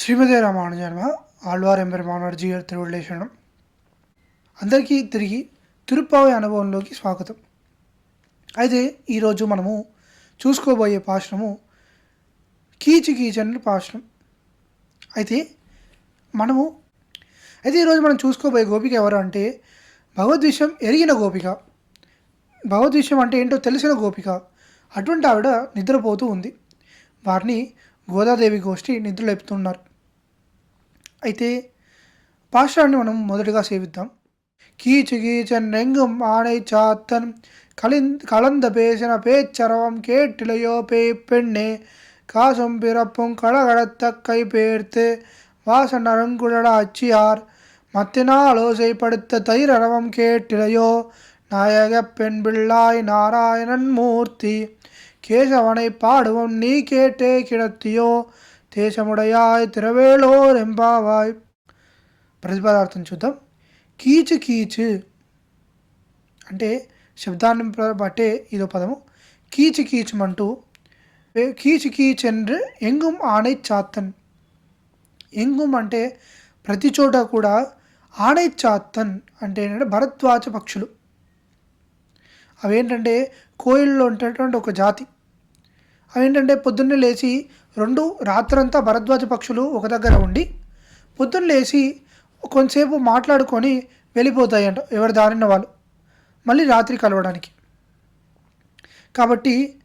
శ్రీమతి రామానుజన్మ ఆళ్వార్ ఎంబెరుమానాడు జీవర్ తిరువళ్ళేశనం అందరికీ తిరిగి తిరుప్పావి అనుభవంలోకి స్వాగతం. అయితే ఈరోజు మనము చూసుకోబోయే పాశ్రము కీచి కీచని పాశ్రం. అయితే మనము అయితే ఈరోజు మనం చూసుకోబోయే గోపిక ఎవరు అంటే భగవద్విషయం ఎరిగిన గోపిక. భగవద్విషయం అంటే ఏంటో తెలిసిన గోపిక. అటువంటి ఆవిడ నిద్రపోతూ ఉంది. వారిని గోదాదేవి గోష్ఠి నిద్రలేపుతున్నారు అయితే పాశ్రాన్ని మనం మొదటగా సేవిద్దాం. కీచు కీచన్ రెంగుం ఆణై చాత్తన్ కలిన్ కలంద పేసిన பேச்சரவம் கேட்டிலையோ பேய் பெண்ணே காசும் பிறப்பும் கடகடத்த கை பேர்த்து வாசன் அருங்குழல அச்சியார் மத்தினால் ஓசைப்படுத்த தைரவம் கேட்டிலையோ நாயக பெண் பிள்ளாய் நாராயணன் மூர்த்தி கேசவனை பாடுவோம் நீ கேட்டே கிடத்தியோ దేశముడయాయ్ తిరవేళోరెంబావాయ్ ప్రతిపదార్థం చూద్దాం. కీచు కీచు. అంటే శబ్దాన్ని బట్టే ఇదో పదము. కీచు కీచుమంటూ కీచు కీచెండ్రు ఎంగుం ఆణై చాత్తన్. ఎంగుం అంటే ప్రతి చోట కూడా ఆణై చాత్తన్ అంటే ఏంటంటే భరద్వాజ పక్షులు. అవేంటంటే కోయిల్లో ఉండేటువంటి ఒక జాతి. అవేంటంటే పొద్దున్నే లేచి రెండు రాత్రంతా భరద్వాజ పక్షులు ఒక దగ్గర ఉండి పొద్దున్న లేచి కొంతసేపు మాట్లాడుకొని వెళ్ళిపోతాయంట ఎవరి దారిన వాళ్ళు. మళ్ళీ రాత్రి కలవడానికి. కాబట్టి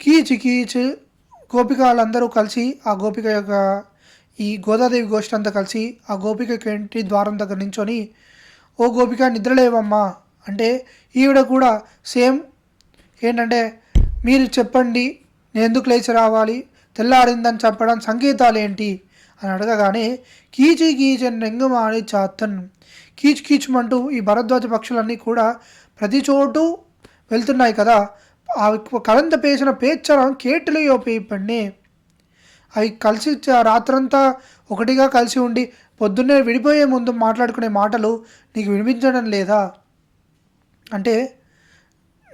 కీచ్ కీచ్ గోపికలందరూ కలిసి ఆ గోపిక యొక్క ఈ గోదాదేవి గోష్ఠి అంతా కలిసి ఆ గోపిక ఇంటి ద్వారం దగ్గర నించొని ఓ గోపిక నిద్రలేవమ్మా అంటే ఈవిడ కూడా సేమ్ ఏంటంటే మీరు చెప్పండి నేను ఎందుకు లేచి రావాలి? తెల్లారిందని చెప్పడం సంకేతాలు ఏంటి అని అడగగానే కీచి కీచని రెంగుమాని చాత్తన్ కీచ్ కీచుమంటూ ఈ భరద్వాజ పక్షులన్నీ కూడా ప్రతి చోటు వెళ్తున్నాయి కదా. అవి కలంత పేసిన పేచ్చరం కేటలియో పేపండి అవి కలిసి రాత్రంతా ఒకటిగా కలిసి ఉండి పొద్దున్నే విడిపోయే ముందు మాట్లాడుకునే మాటలు నీకు వినిపించడం లేదా? అంటే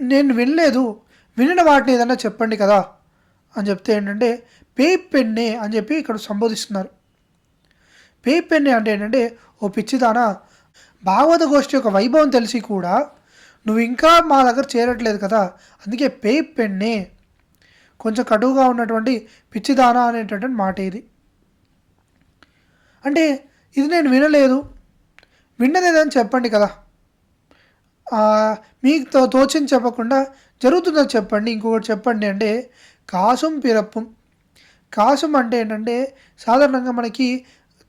నేను వినలేదు. వినిన వాటిని ఏదన్నా చెప్పండి కదా. అని చెప్తే ఏంటంటే పే పెన్నే అని చెప్పి ఇక్కడ సంబోధిస్తున్నారు. పే పెన్నే అంటే ఏంటంటే ఓ పిచ్చిదానా భాగవత గోష్ఠి యొక్క వైభవం తెలిసి కూడా నువ్వు ఇంకా మా దగ్గర చేరట్లేదు కదా అందుకే పే పెన్నే కొంచెం కటువుగా ఉన్నటువంటి పిచ్చిదానా అనేటటువంటి మాట ఇది. అంటే ఇది నేను వినలేదు. విన్నదేదని చెప్పండి కదా. మీకు తో తోచింది చెప్పకుండా జరుగుతుందని చెప్పండి ఇంకొకటి చెప్పండి అంటే కాసం పిరప్పం. కాసం అంటే ఏంటంటే సాధారణంగా మనకి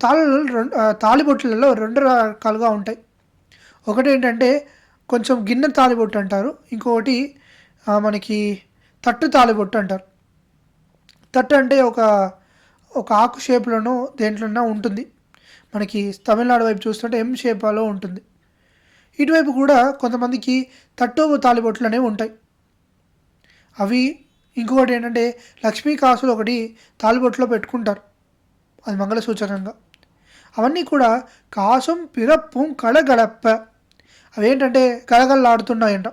తాళలు రెండు తాళిబొట్లలో రెండు రకాలుగా ఉంటాయి. ఒకటి ఏంటంటే కొంచెం గిన్నె తాళిబొట్టు అంటారు ఇంకొకటి మనకి తట్టు తాళిబొట్టు అంటారు. తట్టు అంటే ఒక ఒక ఆకు షేప్లోనో దేంట్లోనో ఉంటుంది. మనకి తమిళనాడు వైపు చూస్తుంటే ఎం షేప్లో ఉంటుంది. ఇటువైపు కూడా కొంతమందికి తట్టోపు తాలిబొట్లు అనేవి ఉంటాయి. అవి ఇంకొకటి ఏంటంటే లక్ష్మీ కాసులు ఒకటి తాలిబొట్లో పెట్టుకుంటారు. అది మంగళ సూచకంగా. అవన్నీ కూడా కాసం పిరప్పు కళగడప్ప అవేంటంటే గలగల్లాడుతున్నాయంట.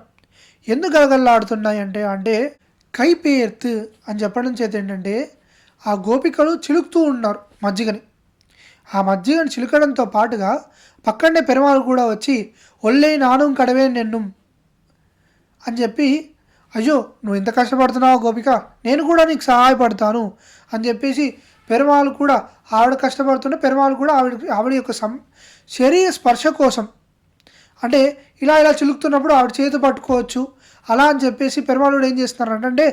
ఎందుకు గలగల్లాడుతున్నాయంటే అంటే కైపేర్త్ అని చెప్పడం చేత ఏంటంటే ఆ గోపికలు చిలుకుతూ ఉన్నారు మజ్జిగని. ఆ మజ్జిగను చిలుకడంతో పాటుగా పక్కనే పెరమాలు కూడా వచ్చి ఒళ్ళే నానం కడవే నిన్ను అని చెప్పి అయ్యో నువ్వు ఎంత కష్టపడుతున్నావు గోపిక? నేను కూడా నీకు సహాయపడతాను అని చెప్పేసి పెరుమాళ్ళు కూడా ఆవిడ కష్టపడుతుంటే పెరుమాళ్ళు కూడా ఆవిడ ఆవిడ యొక్క సం శరీర స్పర్శ కోసం అంటే ఇలా ఇలా చిలుకుతున్నప్పుడు ఆవిడ చేతి పట్టుకోవచ్చు అలా అని చెప్పేసి పెరుమాళుడు ఏం చేస్తున్నారంటే అంటే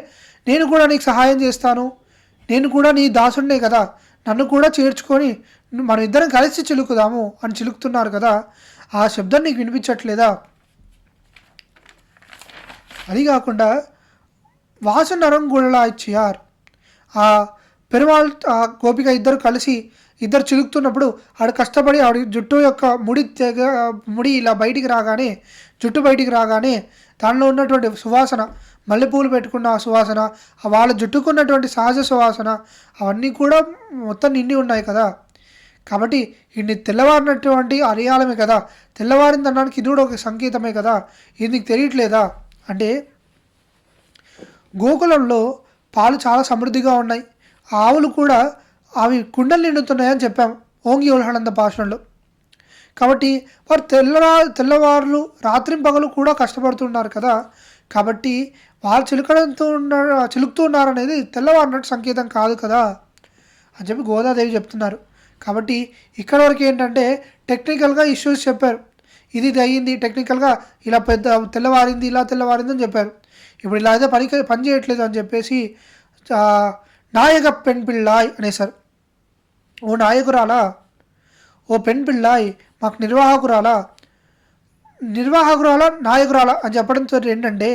నేను కూడా నీకు సహాయం చేస్తాను నేను కూడా నీ దాసుడినే కదా నన్ను కూడా చేర్చుకొని మనం ఇద్దరం కలిసి చిలుకుదాము అని చిలుకుతున్నారు కదా ఆ శబ్దం నీకు వినిపించట్లేదా? అది కాకుండా వాసనరం గుళ్ళ ఇచ్చియార్ ఆ పెరుమాళ్ ఆ గోపిక ఇద్దరు కలిసి ఇద్దరు చిలుకుతున్నప్పుడు ఆవిడ కష్టపడి ఆవిడ జుట్టు యొక్క ముడి తెగ ముడి ఇలా బయటికి రాగానే జుట్టు బయటికి రాగానే దానిలో ఉన్నటువంటి సువాసన మల్లెపూలు పెట్టుకున్న ఆ సువాసన వాళ్ళ జుట్టుకున్నటువంటి సహజ సువాసన అవన్నీ కూడా మొత్తం నిండి ఉన్నాయి కదా. కాబట్టి ఇన్ని తెల్లవారినటువంటి అరియాలమే కదా. తెల్లవారింది అనడానికి ఇది కూడా ఒక సంకేతమే కదా. ఇది నీకు తెలియట్లేదా? అంటే గోకులంలో పాలు చాలా సమృద్ధిగా ఉన్నాయి. ఆవులు కూడా అవి కుండలు నిండుతున్నాయని చెప్పాము ఓంగి ఉల్హానంద భాషణలో కాబట్టి వారు తెల్లరా తెల్లవారులు రాత్రి పగలు కూడా కష్టపడుతున్నారు కదా. కాబట్టి వారు చిలుకడంతో ఉన్నారు చిలుకుతూ ఉన్నారనేది తెల్లవారినట్టు సంకేతం కాదు కదా అని చెప్పి గోదాదేవి చెప్తున్నారు. కాబట్టి ఇక్కడ వరకు ఏంటంటే టెక్నికల్గా ఇష్యూస్ చెప్పారు. ఇది ఇది అయ్యింది టెక్నికల్గా ఇలా పెద్ద తెల్లవారింది ఇలా తెల్లవారింది అని చెప్పారు. ఇప్పుడు ఇలా అయితే పని పని చేయట్లేదు అని చెప్పేసి నాయక పెన్ పిల్లాయ్ అనేసారు ఓ నాయకురాలా? ఓ పెన్ పిల్లాయ్ మాకు నిర్వాహకురాలా? నిర్వాహకురాలా నాయకురాలా అని చెప్పడంతో ఏంటంటే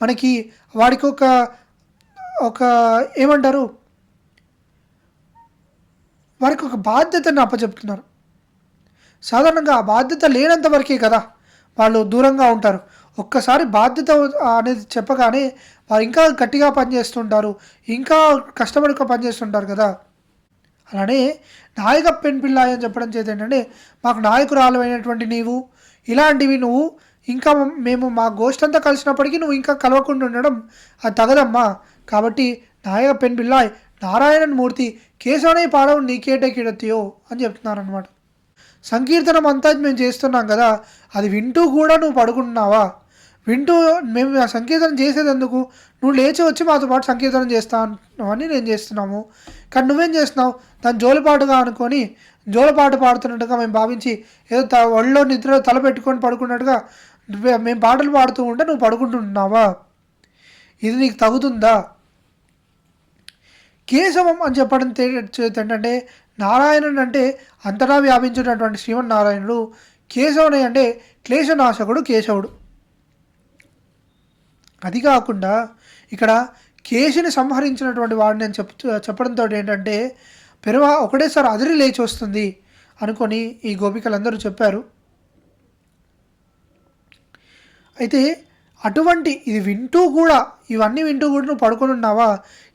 మనకి వాడికి ఒక ఒక ఏమంటారు? వారికి ఒక బాధ్యతను అప్పచెప్తున్నారు. సాధారణంగా ఆ బాధ్యత లేనంత వరకే కదా వాళ్ళు దూరంగా ఉంటారు. ఒక్కసారి బాధ్యత అనేది చెప్పగానే వారు ఇంకా గట్టిగా పనిచేస్తుంటారు ఇంకా కష్టపడి పనిచేస్తుంటారు కదా. అలానే నాయక పెన్పిల్ల అని చెప్పడం చేత ఏంటంటే మాకు నాయకురాలైనటువంటి నీవు ఇలాంటివి నువ్వు ఇంకా మేము మా గోష్ఠి అంతా కలిసినప్పటికీ నువ్వు ఇంకా కలవకుండా ఉండడం అది తగదమ్మా. కాబట్టి నాయక పెన్పిల్లాయ్ నారాయణన్ మూర్తి కేశవనే పాడవు నీకేటే కిడతీయో అని చెప్తున్నారనమాట సంకీర్తనం అంతా మేము చేస్తున్నాం కదా అది వింటూ కూడా నువ్వు పడుకుంటున్నావా? వింటూ మేము ఆ సంకీర్తనం చేసేటందుకు నువ్వు లేచి వచ్చి మాతో పాటు సంకీర్తనం చేస్తాను అని నేను చేస్తున్నాము. కానీ నువ్వేం చేస్తున్నావు? దాన్ని జోలపాటుగా అనుకొని జోలపాటు పాడుతున్నట్టుగా మేము భావించి ఏదో త ఒళ్ళో నిద్ర తల పెట్టుకొని పడుకున్నట్టుగా మేము పాటలు పాడుతూ ఉంటే నువ్వు పడుకుంటున్నావా? ఇది నీకు తగుతుందా? కేశవం అని చెప్పడం ఏంటంటే నారాయణుడు అంటే అంతటా వ్యాపించినటువంటి శ్రీమన్నారాయణుడు కేశవుని అంటే క్లేశనాశకుడు కేశవుడు. అది కాకుండా ఇక్కడ కేశిని సంహరించినటువంటి వాడిని అని చెప్ చెప్పడంతో ఏంటంటే పెరుమ ఒకటేసారి అదిరి లేచి వస్తుంది అనుకొని ఈ గోపికలందరూ చెప్పారు. అయితే అటువంటి ఇది వింటూ కూడా ఇవన్నీ వింటూ కూడా నువ్వు పడుకొని ఉన్నావా?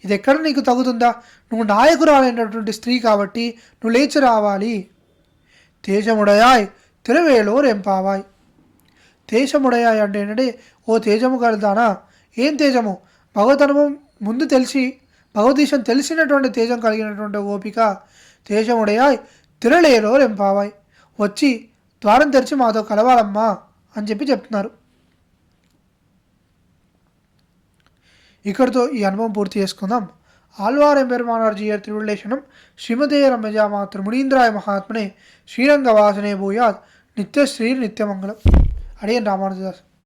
ఇది ఎక్కడ నీకు తగుతుందా? నువ్వు నాయకురాలైనటువంటి స్త్రీ కాబట్టి నువ్వు లేచి రావాలి. తేజముడయాయ్ తిరువేలో రెంపావాయ్ తేజముడయాయ్ అంటే ఏంటంటే ఓ తేజము కలదానా ఏం తేజము? భగవతనుభవం ముందు తెలిసి భగవదీశం తెలిసినటువంటి తేజం కలిగినటువంటి ఓపిక. తేజముడయాయ్ తిరలేలో రెంపావాయ్ వచ్చి ద్వారం తెరిచి మాతో కలవాలమ్మా అని చెప్పి చెప్తున్నారు. ఇక్కడితో ఈ అనుభవం పూర్తి చేసుకుందాం. ఆల్వార్ ఎంబెరుమానార్ జీయర్ తిరువులేషనం శ్రీమతే రమ్యజామా త్రిమునీంద్రాయ మహాత్మనే శ్రీరంగవాసనే భూయాత్ నిత్య శ్రీ నిత్యమంగళం అడియన్ రామానుజదాస్.